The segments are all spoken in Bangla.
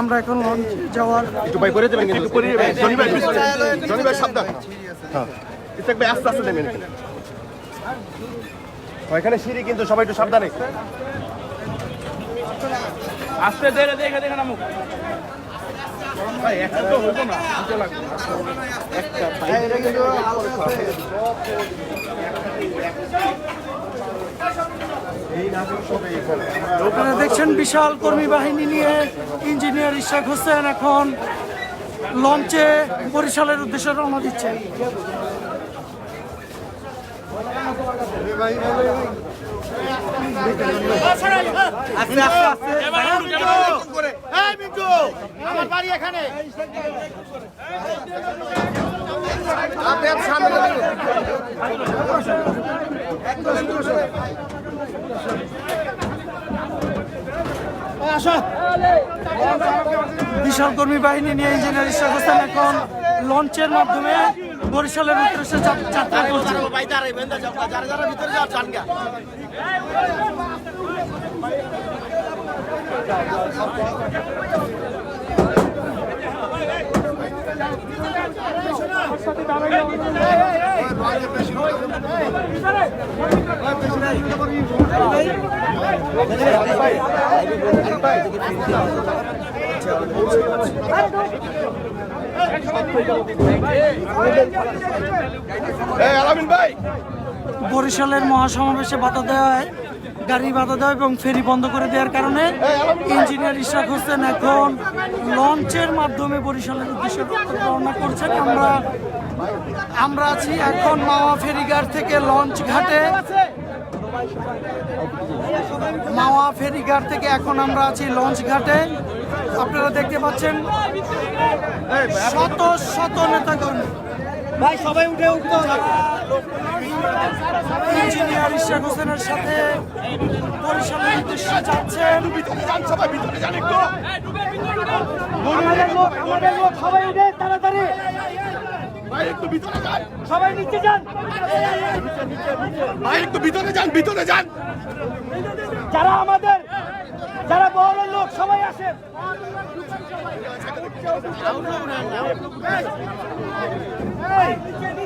আমরা এখন লঞ্চ যাওয়ার একটু ভাই করে দেবেন কিন্তু। জনি ভাই জনি ভাই সাবধান। হ্যাঁ। একটু ভাই আস্তে আস্তে নেবেন এখানে। এখানে সিঁড়ি কিন্তু সবাই একটু সাবধানে। আস্তে ধীরে দেখে দেখে নামুক। ভাই একটা তো হইতো না লাগবে আপনারা দেখছেন বিশাল কর্মী বাহিনী নিয়ে ইঞ্জিনিয়ার ইশাক হোসেন এখন লঞ্চে বরিশালের উদ্দেশ্যে রওনা দিচ্ছেন। বিশাল কর্মী বাহিনী নিয়ে ইঞ্জিনিয়ার হোসেন এখন লঞ্চের মাধ্যমে বরিশালের উদ্দেশ্যে যাত্রা করছে। বরিশালের মহাসমাবেশে বাধা দেওয়া হয়। গাড়ি বাধা দেওয়া এবং ফেরি বন্ধ করে দেওয়ার কারণে ইঞ্জিনিয়ার ইশাক হোসেন এখন লঞ্চের মাধ্যমে বরিশালের উদ্দেশ্যে রওনা করছেন। আমরা আমরা আছি এখন মাওয়া ফেরিঘাট থেকে লঞ্চ ঘাটে। মাওয়া ফেরিঘাট থেকে এখন আমরা আছি লঞ্চ ঘাটে। আপনারা দেখতে পাচ্ছেন শত শত নেতাকর্মী। ভাই, সবাই উঠে উঠতে ইঞ্জিনিয়ার ইশাক হোসেনের সাথে বরিশালের উদ্দেশ্যে যাচ্ছেন ভিতরে যান ভিতরে যান একটু। আমাদের লোক আমাদের লোক সবাই উঠে তাড়াতাড়ি। যান। সবাই নিচে যান। ভাই একটু ভিতরে যান ভিতরে যান। যারা আমাদের যারা বড় লোক সবাই আসেন। সবাই আলামিন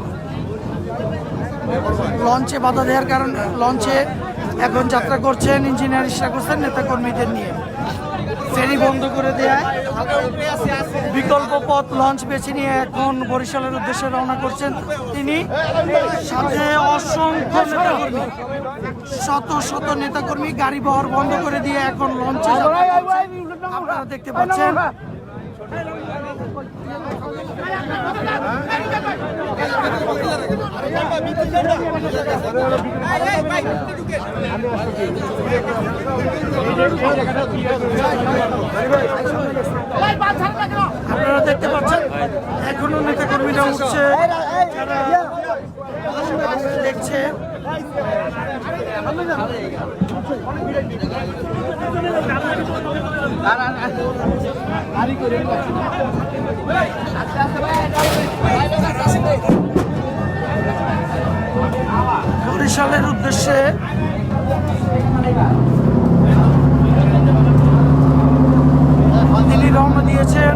লঞ্চে বাধা দেওয়ার কারণ, লঞ্চে এখন যাত্রা করছেন ইঞ্জিনিয়ার ইশরাক হোসেন নেতা কর্মীদের নিয়ে। ফেরি বন্ধ করে দেয় বিকল্প পথ লঞ্চ বেছে নিয়ে এখন বরিশালের উদ্দেশ্যে রওনা করছেন তিনি। সাথে অসংখ্য নেতাকর্মী, শত শত নেতাকর্মী গাড়ি বহর বন্ধ করে দিয়ে এখন লঞ্চে আপনারা দেখতে পাচ্ছেন আপনারা দেখতে পাচ্ছেন এখনও নেতা কর্মীরা উঠছে দেখছে। বরিশালের উদ্দেশ্যে তিনি রওনা দিয়েছেন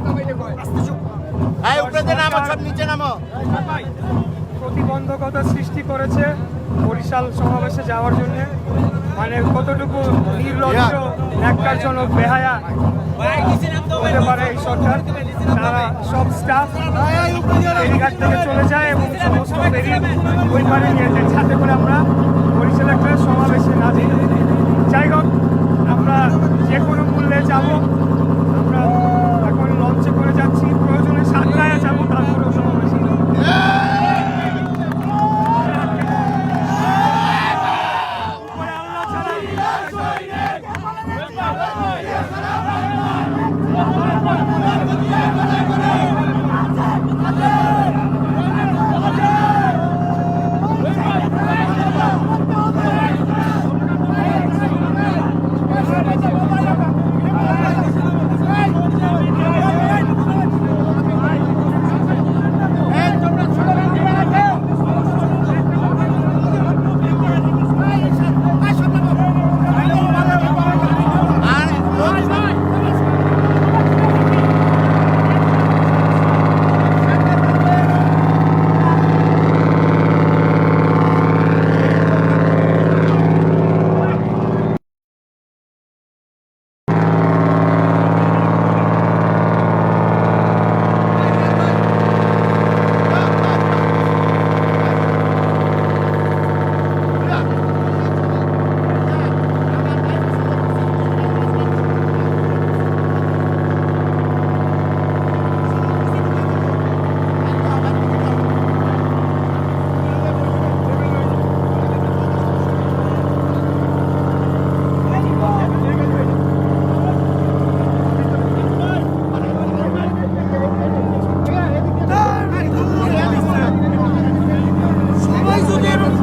প্রতিবন্ধকতা সৃষ্টি করেছে বরিশাল সমাবেশে যাওয়ার জন্য। মানে কতটুকু নির্লজ্জ ন্যাক্কারজনক বেহায়া হতে পারে এই সরকার। তারা সব স্টাফ ফেরিঘাট থেকে চলে যায় এবং সমস্ত ফেরি ওই পারে নিয়ে যায়। যাতে করে আমরা বরিশাল একটা সমাবেশে না যাই। যাই হোক আমরা যে কোনো মূল্যে যাব। আমরা এখন লঞ্চে করে যাচ্ছি। প্রয়োজনে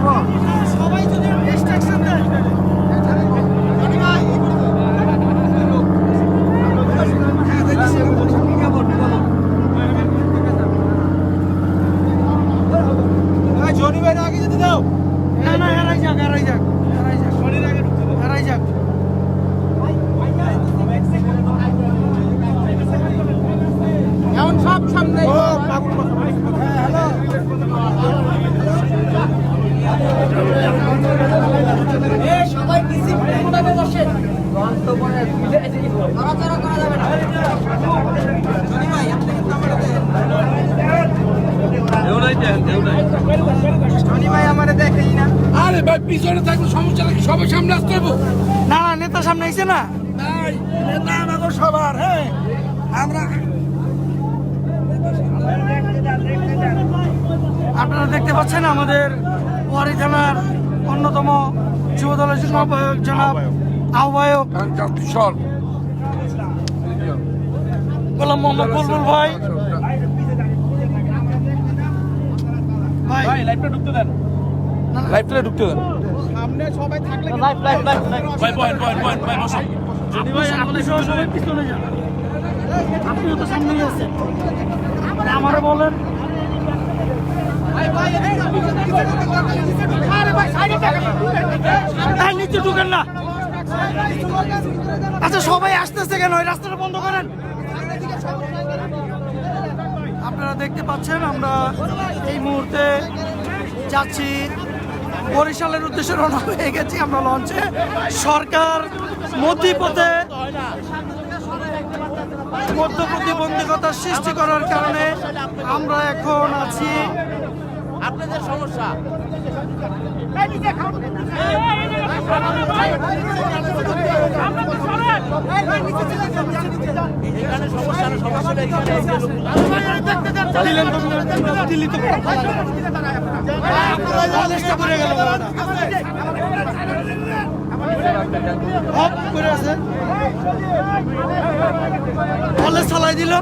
যদি সবাই যদি রেস্ট্রিকশন দেয় না না এরাই যাক এরাই যাক এরাই যাক এরাই যাক এখন সব সামনে সবাই ডিসিপ্লিন ভাবে বসেন নড়াচড়া করা যাবে না জনি ভাই আপনি কিন্তু আমার জনি ভাই আমারে দেখেই না আরে ভাই পিছনে থাকলে সমস্যা নাকি? সবাই সামনে আসতে হবে। না নেতা সামনে আইছে না। নাই নেতা আমাকে সবার হ্যাঁ। আমরা আপনারা দেখতে পাচ্ছেন আমাদের ওয়ারি থানার অন্যতম যুব দলের আহ্বায়ক জনাব আহ্বায়ক গোলাম মোহাম্মদ বুলবুল ভাই ভাই ভাই লাইভটা ঢুকতে দেন লাইভটা ঢুকতে দেন ভাই ভাই বসো যদি ভাই আপনি সহ সবাই পিছনে যান আপনিও তো সামনেই আছেন আমারে বলেন নিচে ঢুকেন না আচ্ছা সবাই আসতেছে কেন? ওই রাস্তাটা বন্ধ করেন। আপনারা দেখতে পাচ্ছেন, আমরা এই মুহূর্তে যাচ্ছি। বরিশালের উদ্দেশ্যে রওনা হয়ে গেছি আমরা লঞ্চে সরকার মধ্যপথে মধ্য প্রতিবন্ধকতার সৃষ্টি করার কারণে আমরা এখন আছি আপনাদের সমস্যা? এখানে চালাই দিল।